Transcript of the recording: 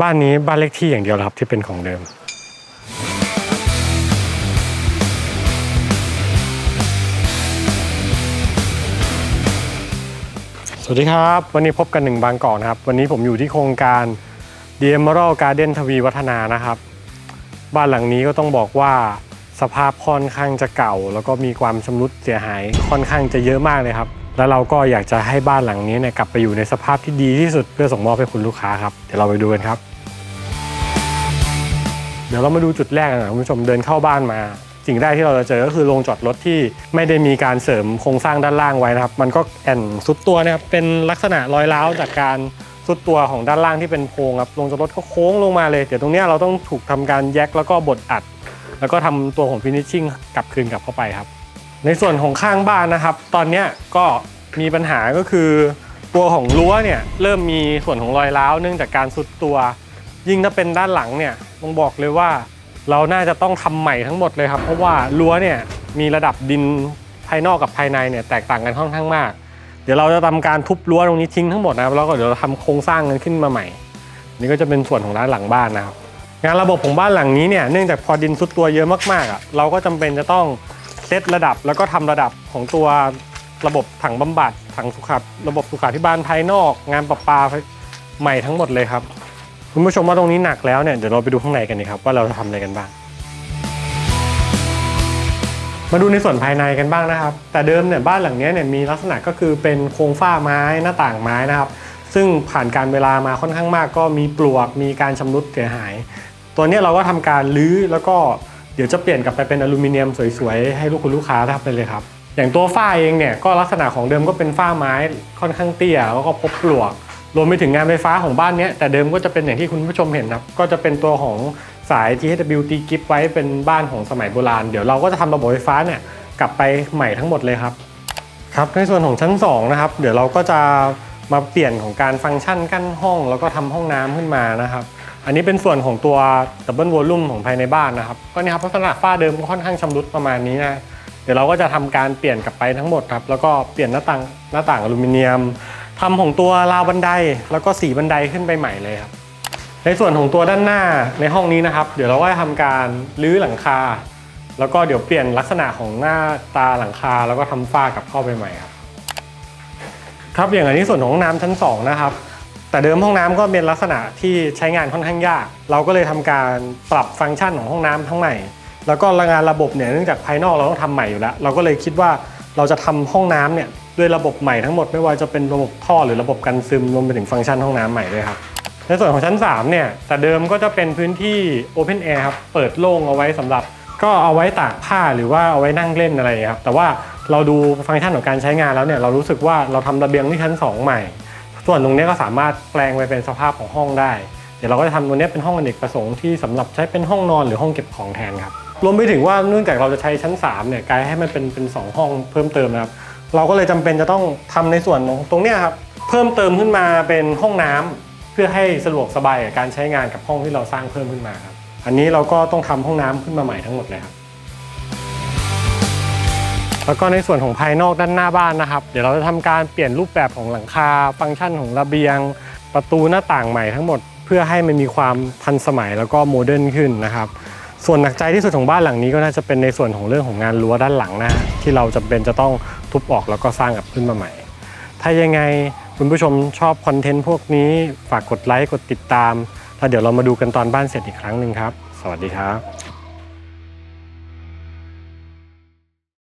บ้านนี้บ้านเลขที่อย่างเดียวรอครับที่เป็นของเดิม สวัสดีครับ วันนี้พบกันหนึ่งบางกอกนะครับ วันนี้ผมอยู่ที่โครงการ d e m e r a l Garden ทวีวัฒนานะครับ บ้านหลังนี้ก็ต้องบอกว่าสภาพค่อนข้างจะเก่า แล้วก็มีความชำรุดเสียหายค่อนข้างจะเยอะมากเลยครับ แล้วเราก็อยากจะให้บ้านหลังนี้เนี่ยกลับไปอยู่ในสภาพที่ดีที่สุดเพื่อส่งมอบให้คุณลูกค้าครับ เดี๋ยวเราไปดูกันครับ เดี๋ยวเรามาดูจุดแรกกันนะคุณผู้ชมเดินเข้าบ้านมาสิ่งแรกที่เราจะเจอก็คือโรงจอดรถที่ไม่ได้มีการเสริมโครงสร้างด้านล่างไว้นะครับ มันก็แอนสุดตัวนะครับเป็นลักษณะรอยร้าวจากการสุดตัวของด้านล่างที่เป็นโพรงครับโรงจอดรถก็โค้งลงมาเลยเดี๋ยวตรงนี้เราต้องถูกทำการแยกแล้วก็บดอัด แล้วก็ทำตัวของฟินิชชิ่งกลับคืนกลับเข้าไปครับ ในส่วนของข้างบ้านนะครับ ตอนนี้ก็มีปัญหาก็คือตัวของรั้วเนี่ยเริ่มมีส่วนของรอยร้าวเนื่องจากการสุดตัว ยิ่งถ้าเป็นด้านหลังเนี่ยต้องบอกเลยว่า เราน่าจะต้องทำใหม่ทั้งหมดเลยครับ เพราะว่ารั้วเนี่ยมีระดับดินภายนอกกับภายในเนี่ยแตกต่างกันค่อนข้างมาก เดี๋ยวเราจะทำการทุบรั้วตรงนี้ทิ้งทั้งหมดนะครับแล้วก็เดี๋ยวเราทำโครงสร้างกันขึ้นมาใหม่ นี่ก็จะเป็นส่วนของด้านหลังบ้านนะครับงานระบบของบ้านหลังนี้เนี่ยเนื่องจากพอดินซุดตัวเยอะมากๆอะเราก็จำเป็นจะต้อง เซตระดับแล้วก็ทำระดับของตัวระบบถังบำบัดถังสุขาระบบสุขาธิบาลภายนอก งานประปาใหม่ทั้งหมดเลยครับ คุณผู้ชมว่าตรงนี้หนักแล้วเนี่ยเดี๋ยวเราไปดูข้างในกันดีครับว่าเราจะทำอะไรกันบ้าง มาดูในส่วนภายในกันบ้างนะครับ แต่เดิมเนี่ยบ้านหลังนี้เนี่ยมีลักษณะก็คือเป็นโครงฝ้าไม้หน้าต่างไม้นะครับ ซึ่งผ่านการเวลามาค่อนข้างมาก ก็มีปลวกมีการชำรุดเสียหาย ตัวนี้เราก็ทำการรื้อแล้วก็ ดี๋ยวจะเปลี่ยนกลับไปเป็นอลูมิเนียมสวยๆ ให้ลูกคุณลูกค้าทำไปเลยครับ อย่างตัวฝ้าเองเนี่ยก็ลักษณะของเดิมก็เป็นฝ้าไม้ค่อนข้างเตี้ยแล้วก็พบปลวก รวมไปถึงงานไฟฟ้าของบ้านเนี้ยแต่เดิมก็จะเป็นอย่างที่คุณผู้ชมเห็นครับ ก็จะเป็นตัวของสาย THW ตีกิฟไว้เป็นบ้านของสมัยโบราณ เดี๋ยวเราก็จะทำระบบไฟฟ้าเนี่ยกลับไปใหม่ทั้งหมดเลยครับครับในส่วนของชั้น2นะครับเดี๋ยวเราก็จะมาเปลี่ยนของการฟังก์ชันกั้นห้อง แล้วก็ทำห้องน้ำขึ้นมานะครับ อันนี้เป็นส่วนของตัวดับเบิลวอลลุ่มของภายในบ้านนะครับ ก็นี่ครับลักษณะฝ้าเดิมก็ค่อนข้างชำรุดประมาณนี้นะเดี๋ยวเราก็จะทำการเปลี่ยนกลับไปทั้งหมดครับ แล้วก็เปลี่ยนหน้าต่างหน้าต่างอลูมิเนียมทำของตัวราวบันไดแล้วก็สีบันไดขึ้นไปใหม่เลยครับ ในส่วนของตัวด้านหน้าในห้องนี้นะครับ เดี๋ยวเราก็จะทำการรื้อหลังคา แล้วก็เดี๋ยวเปลี่ยนลักษณะของหน้าตาหลังคา แล้วก็ทำฝ้ากลับเข้าไปใหม่ครับครับอย่างอันนี้ส่วนของห้องน้ำชั้น2นะครับ แต่เดิมห้องน้ำก็เป็นลักษณะที่ใช้งานค่อนข้างยาก เราก็เลยทำการปรับฟังก์ชันของห้องน้ำทั้งใหม่ แล้วก็งานระบบเนี่ยเนื่องจากภายนอกเราต้องทำใหม่อยู่แล้ว เราก็เลยคิดว่าเราจะทำห้องน้ำเนี่ยด้วยระบบใหม่ทั้งหมดไม่ว่าจะเป็นระบบท่อหรือระบบกันซึมรวมไปถึงฟังก์ชันห้องน้ำใหม่ด้วยครับในส่วนของชั้น3เนี่ยแต่เดิมก็จะเป็นพื้นที่ Open Air ครับเปิดโล่งเอาไว้สำหรับ ก็เอาไว้ตากผ้าหรือว่าเอาไว้นั่งเล่นอะไรครับแต่ว่าเราดูฟังก์ชันของการใช้งานแล้วเนี่ยเรารู้สึกว่าเราทำระเบียงที่ชั้น 2 ใหม่ ส่วนตรงนี้ก็สามารถแปลงไปเป็นสภาพของห้องได้ เดี๋ยวเราก็จะทำตรงนี้เป็นห้องอเนกประสงค์ที่สำหรับใช้เป็นห้องนอนหรือห้องเก็บของแทนครับรวมไปถึงว่าเนื่องจากเราจะใช้ชั้น3เนี่ยกลายให้มันเป็นเป็นสองห้องเพิ่มเติมนะครับเราก็เลยจำเป็นจะต้องทำในส่วนของตรงนี้ครับเพิ่มเติมขึ้นมาเป็นห้องน้ำเพื่อให้สะดวกสบายกับการใช้งานกับห้องที่เราสร้างเพิ่มขึ้นมาครับอันนี้เราก็ต้องทำห้องน้ำขึ้นมาใหม่ทั้งหมดเลยครับ แล้วก็ในส่วนของภายนอกด้านหน้าบ้านนะครับ เดี๋ยวเราจะทำการเปลี่ยนรูปแบบของหลังคา ฟังก์ชันของระเบียง ประตูหน้าต่างใหม่ทั้งหมด เพื่อให้มันมีความทันสมัยแล้วก็โมเดิร์นขึ้นนะครับส่วนหนักใจที่สุดของบ้านหลังนี้ก็น่าจะเป็นในส่วนของเรื่องของงานรั้วด้านหลังนะที่เราจำเป็นจะต้องทุบออกแล้วก็สร้างกลับขึ้นมาใหม่ ถ้ายังไงคุณผู้ชมชอบคอนเทนต์พวกนี้ฝากกดไลค์กดติดตาม แล้วเดี๋ยวเรามาดูกันตอนบ้านเสร็จอีกครั้งหนึ่งครับ สวัสดีครับ